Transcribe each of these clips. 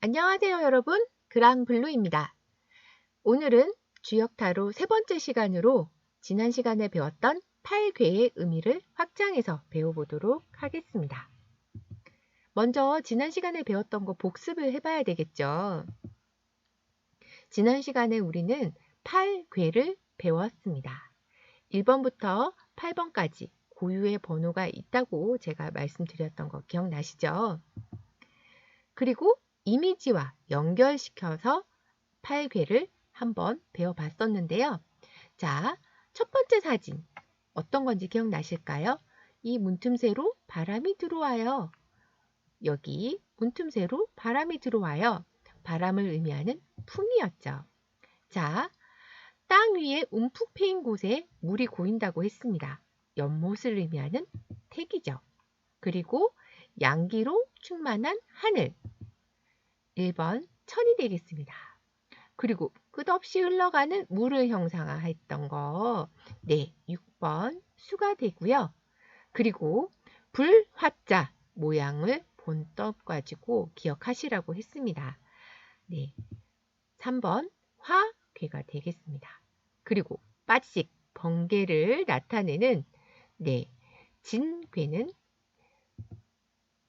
안녕하세요 여러분 그랑블루입니다. 오늘은 주역타로 세 번째 시간으로 지난 시간에 배웠던 8괴의 의미를 확장해서 배워보도록 하겠습니다. 먼저 지난 시간에 배웠던 거 복습을 해봐야 되겠죠. 지난 시간에 우리는 8괴를 배웠습니다. 1번부터 8번까지 고유의 번호가 있다고 제가 말씀드렸던 거 기억나시죠? 그리고 이미지와 연결시켜서 8괴를 한번 배워봤었는데요. 자, 첫 번째 사진 어떤 건지 기억나실까요? 이 문틈새로 바람이 들어와요. 여기 문틈새로 바람이 들어와요. 바람을 의미하는 풍이었죠. 자, 땅 위에 움푹 패인 곳에 물이 고인다고 했습니다. 연못을 의미하는 택이죠. 그리고 양기로 충만한 하늘. 1번 천이 되겠습니다. 그리고 끝없이 흘러가는 물을 형상화했던 거. 네, 6번 수가 되고요. 그리고 불, 화자 모양을 본떡 가지고 기억하시라고 했습니다. 네, 3번 화, 괴가 되겠습니다. 그리고 빠지직, 번개를 나타내는 네, 진괴는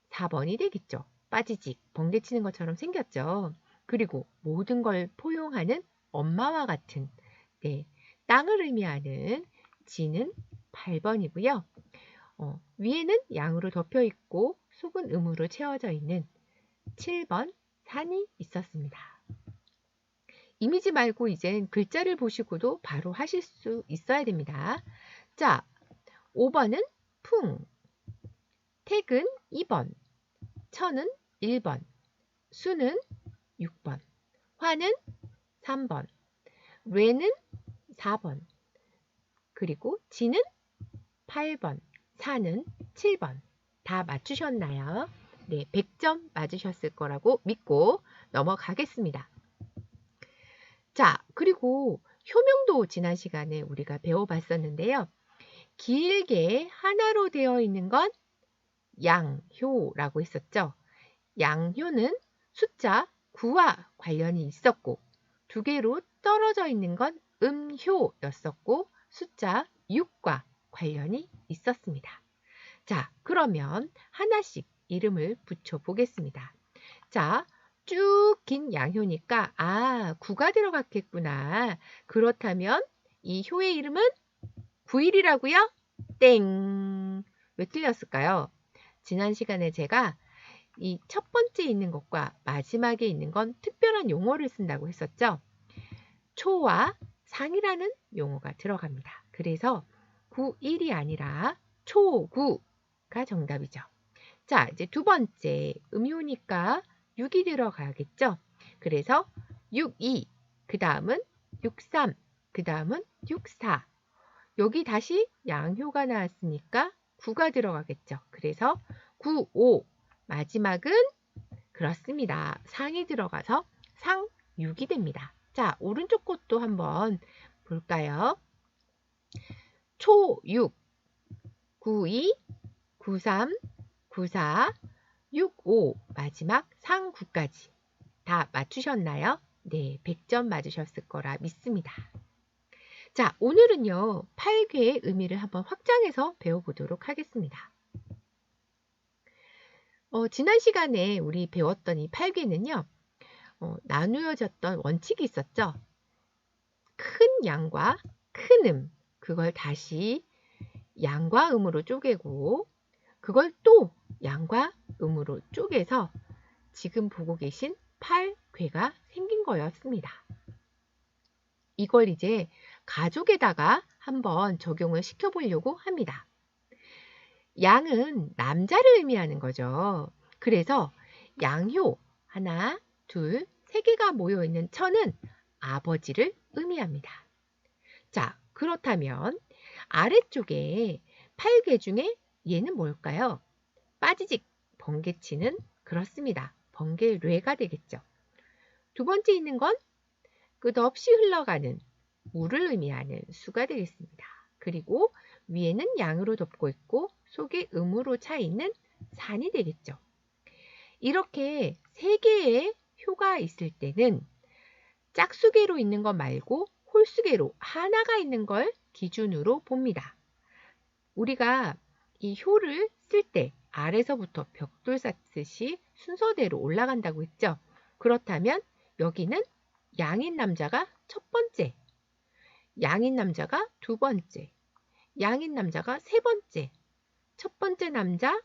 4번이 되겠죠. 빠지직, 번개치는 것처럼 생겼죠. 그리고 모든 걸 포용하는 엄마와 같은 네, 땅을 의미하는 지는 8번이고요. 어, 위에는 양으로 덮여 있고 속은 음으로 채워져 있는 7번 산이 있었습니다. 이미지 말고 이젠 글자를 보시고도 바로 하실 수 있어야 됩니다. 자, 5번은 풍, 택은 2번, 천은 1번, 수는 6번, 화는 3번, 뇌는 4번, 그리고 지는 8번, 사는 7번. 다 맞추셨나요? 네, 100점 맞으셨을 거라고 믿고 넘어가겠습니다. 자, 그리고 효명도 지난 시간에 우리가 배워봤었는데요. 길게 하나로 되어 있는 건 양효라고 했었죠. 양효는 숫자 9와 관련이 있었고 두 개로 떨어져 있는 건 음효였었고 숫자 6과 관련이 있었습니다. 자, 그러면 하나씩 이름을 붙여 보겠습니다. 자, 쭉 긴 양효니까 아, 9가 들어갔겠구나. 그렇다면 이 효의 이름은 9일이라고요? 땡. 왜 틀렸을까요? 지난 시간에 제가 이 첫 번째 있는 것과 마지막에 있는 건 특별한 용어를 쓴다고 했었죠. 초와 상이라는 용어가 들어갑니다. 그래서 9일이 아니라 초9가 정답이죠. 자, 이제 두 번째 음효니까 6이 들어가겠죠. 그래서 62, 그 다음은 63, 그 다음은 64. 여기 다시 양효가 나왔으니까 9가 들어가겠죠. 그래서 9, 5, 마지막은 그렇습니다. 상이 들어가서 상 6이 됩니다. 자, 오른쪽 것도 한번 볼까요? 초 6, 92, 93, 94, 65, 마지막 상 9까지 다 맞추셨나요? 네, 100점 맞으셨을 거라 믿습니다. 자, 오늘은요, 8괴의 의미를 한번 확장해서 배워보도록 하겠습니다. 어, 지난 시간에 우리 배웠던 이 8괴는요, 어, 나누어졌던 원칙이 있었죠. 큰 양과 큰 음, 그걸 다시 양과 음으로 쪼개고, 그걸 또 양과 음으로 쪼개서 지금 보고 계신 8괴가 생긴 거였습니다. 이걸 이제 가족에다가 한번 적용을 시켜보려고 합니다. 양은 남자를 의미하는 거죠. 그래서 양효 하나, 둘, 세 개가 모여 있는 천은 아버지를 의미합니다. 자, 그렇다면 아래쪽에 8개 중에 얘는 뭘까요? 빠지직, 번개치는 그렇습니다. 번개뇌가 되겠죠. 두 번째 있는 건 끝없이 흘러가는 물을 의미하는 수가 되겠습니다. 그리고 위에는 양으로 덮고 있고 속에 음으로 차 있는 산이 되겠죠. 이렇게 세 개의 효가 있을 때는 짝수계로 있는 것 말고 홀수계로 하나가 있는 걸 기준으로 봅니다. 우리가 이 효를 쓸 때 아래서부터 벽돌 쌓듯이 순서대로 올라간다고 했죠. 그렇다면 여기는 양인 남자가 첫 번째, 양인 남자가 두 번째, 양인 남자가 세 번째, 첫 번째 남자,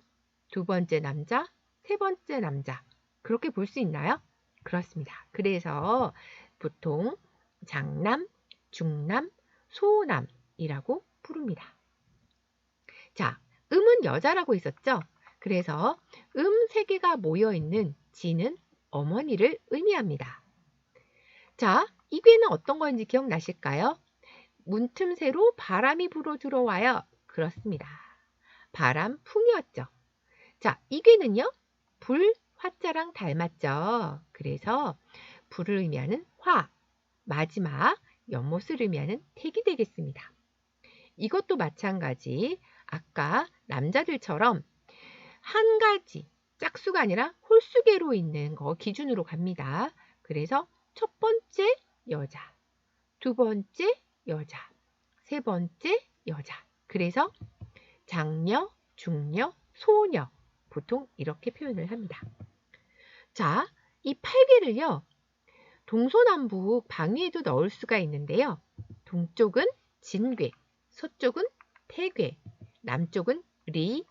두 번째 남자, 세 번째 남자. 그렇게 볼 수 있나요? 그렇습니다. 그래서 보통 장남, 중남, 소남이라고 부릅니다. 자, 음은 여자라고 했었죠? 그래서 음 세 개가 모여 있는 지는 어머니를 의미합니다. 자, 이 괴는 어떤 건지 기억나실까요? 문틈새로 바람이 불어 들어와요. 그렇습니다. 바람풍이었죠. 자, 이 괴는요. 불, 화자랑 닮았죠. 그래서 불을 의미하는 화, 마지막 연못을 의미하는 택이 되겠습니다. 이것도 마찬가지 아까 남자들처럼 한 가지 짝수가 아니라 홀수계로 있는 거 기준으로 갑니다. 그래서 첫 번째 여자, 두 번째 여자, 세 번째 여자. 그래서 장녀, 중녀, 소녀 보통 이렇게 표현을 합니다. 자, 이 8개를요. 동서남북 방위에도 넣을 수가 있는데요. 동쪽은 진괴, 서쪽은 태괴, 남쪽은 리,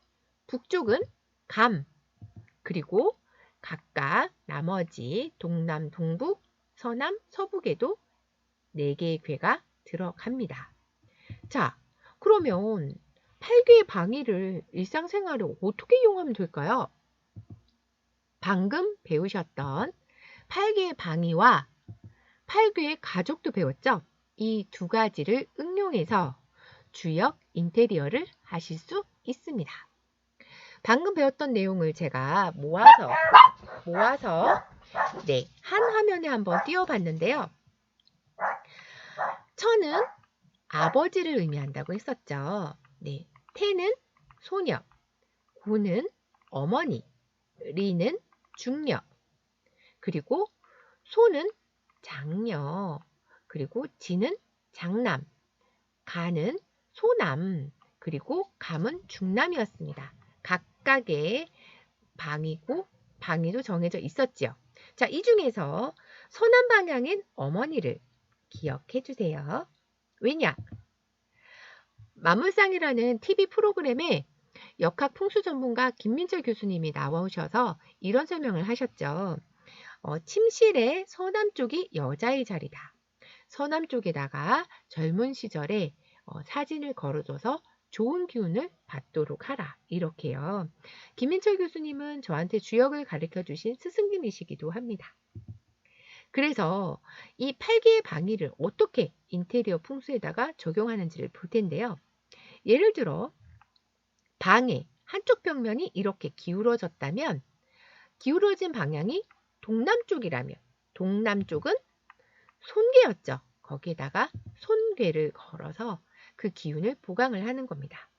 북쪽은 감, 그리고 각각 나머지 동남, 동북, 서남, 서북에도 4개의 괴가 들어갑니다. 자, 그러면 8개의 방위를 일상생활에 어떻게 이용하면 될까요? 방금 배우셨던 8개의 방위와 8개의 가족도 배웠죠? 이 두 가지를 응용해서 주역 인테리어를 하실 수 있습니다. 방금 배웠던 내용을 제가 모아서 모아서 네, 한 화면에 한번 띄워봤는데요. 천은 아버지를 의미한다고 했었죠. 네, 태는 소녀, 고는 어머니, 리는 중녀, 그리고 소는 장녀, 그리고 지는 장남, 가는 소남, 그리고 감은 중남이었습니다. 각각의 방이고 방위도 정해져 있었지요. 자, 이 중에서 서남 방향인 어머니를 기억해 주세요. 왜냐? 만물상이라는 TV 프로그램에 역학 풍수 전문가 김민철 교수님이 나오셔서 이런 설명을 하셨죠. 어, 침실의 서남 쪽이 여자의 자리다. 서남 쪽에다가 젊은 시절에 어, 사진을 걸어줘서 좋은 기운을 받도록 하라. 이렇게요. 김민철 교수님은 저한테 주역을 가르쳐 주신 스승님이시기도 합니다. 그래서 이 8개의 방위를 어떻게 인테리어 풍수에다가 적용하는지를 볼 텐데요. 예를 들어 방의 한쪽 벽면이 이렇게 기울어졌다면 기울어진 방향이 동남쪽이라면 동남쪽은 손괴였죠. 거기에다가 손괴를 걸어서 그 기운을 보강을 하는 겁니다.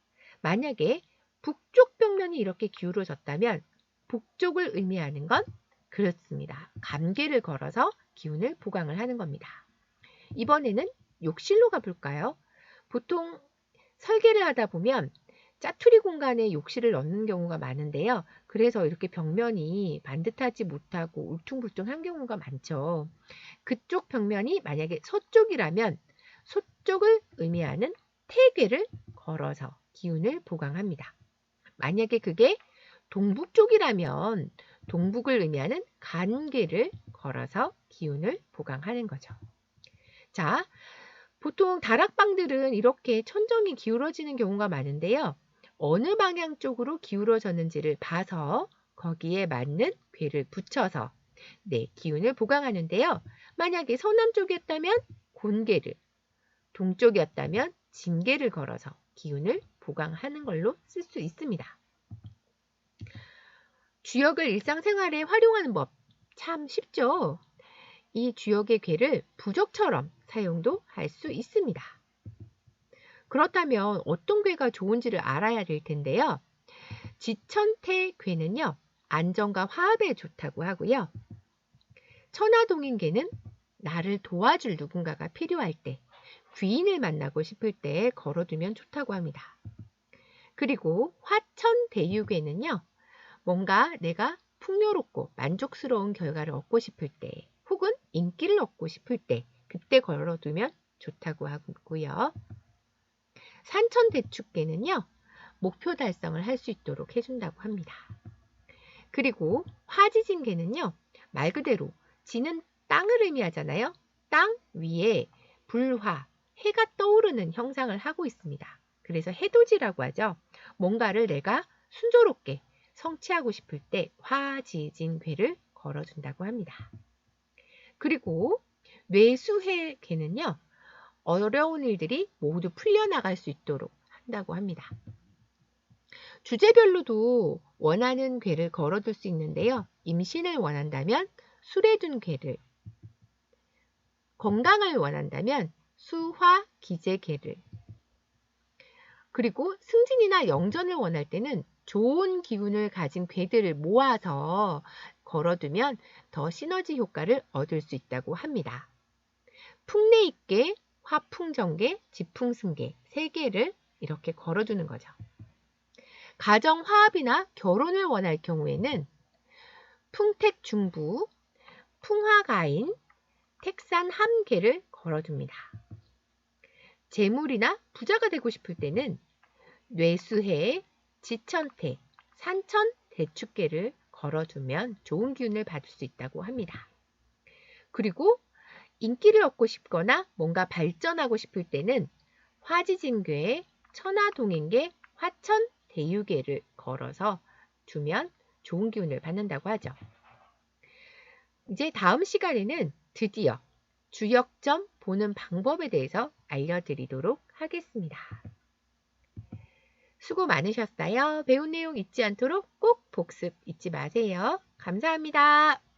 만약에 북쪽 벽면이 이렇게 기울어졌다면 북쪽을 의미하는 건 그렇습니다. 감개를 걸어서 기운을 보강을 하는 겁니다. 이번에는 욕실로 가볼까요? 보통 설계를 하다 보면 짜투리 공간에 욕실을 넣는 경우가 많은데요. 그래서 이렇게 벽면이 반듯하지 못하고 울퉁불퉁한 경우가 많죠. 그쪽 벽면이 만약에 서쪽이라면 서쪽을 의미하는 태괴를 걸어서 기운을 보강합니다. 만약에 그게 동북 쪽이라면 동북을 의미하는 간계를 걸어서 기운을 보강하는 거죠. 자, 보통 다락방들은 이렇게 천정이 기울어지는 경우가 많은데요. 어느 방향 쪽으로 기울어졌는지를 봐서 거기에 맞는 괴를 붙여서 네, 기운을 보강하는데요. 만약에 서남 쪽이었다면 곤괴를, 동쪽이었다면 진계를 걸어서 기운을 보강하는 걸로 쓸 수 있습니다. 주역을 일상생활에 활용하는 법 참 쉽죠? 이 주역의 괴를 부적처럼 사용도 할 수 있습니다. 그렇다면 어떤 괴가 좋은지를 알아야 될 텐데요. 지천태 괴는요, 안정과 화합에 좋다고 하고요. 천하동인계는 나를 도와줄 누군가가 필요할 때, 귀인을 만나고 싶을 때 걸어두면 좋다고 합니다. 그리고 화천대유괴는요, 뭔가 내가 풍요롭고 만족스러운 결과를 얻고 싶을 때, 혹은 인기를 얻고 싶을 때, 그때 걸어두면 좋다고 하고요. 산천대축계는요, 목표 달성을 할 수 있도록 해준다고 합니다. 그리고 화지진계는요, 말 그대로 지는 땅을 의미하잖아요. 땅 위에 불화, 해가 떠오르는 형상을 하고 있습니다. 그래서 해돋이라고 하죠. 뭔가를 내가 순조롭게 성취하고 싶을 때 화지진괴를 걸어준다고 합니다. 그리고 뇌수해괴는요. 어려운 일들이 모두 풀려나갈 수 있도록 한다고 합니다. 주제별로도 원하는 괴를 걸어둘 수 있는데요. 임신을 원한다면 수레둔 괴를, 건강을 원한다면 수화 기재 괴를, 그리고 승진이나 영전을 원할 때는 좋은 기운을 가진 괴들을 모아서 걸어두면 더 시너지 효과를 얻을 수 있다고 합니다. 풍내입계, 화풍정계, 지풍승계 세 개를 이렇게 걸어두는 거죠. 가정 화합이나 결혼을 원할 경우에는 풍택중부, 풍화가인, 택산함계를 걸어둡니다. 재물이나 부자가 되고 싶을 때는 뇌수해, 지천태, 산천, 대축계를 걸어두면 좋은 기운을 받을 수 있다고 합니다. 그리고 인기를 얻고 싶거나 뭔가 발전하고 싶을 때는 화지진괴, 천하동인계, 화천, 대유계를 걸어서 두면 좋은 기운을 받는다고 하죠. 이제 다음 시간에는 드디어 주역점 보는 방법에 대해서 알려드리도록 하겠습니다. 수고 많으셨어요. 배운 내용 잊지 않도록 꼭 복습 잊지 마세요. 감사합니다.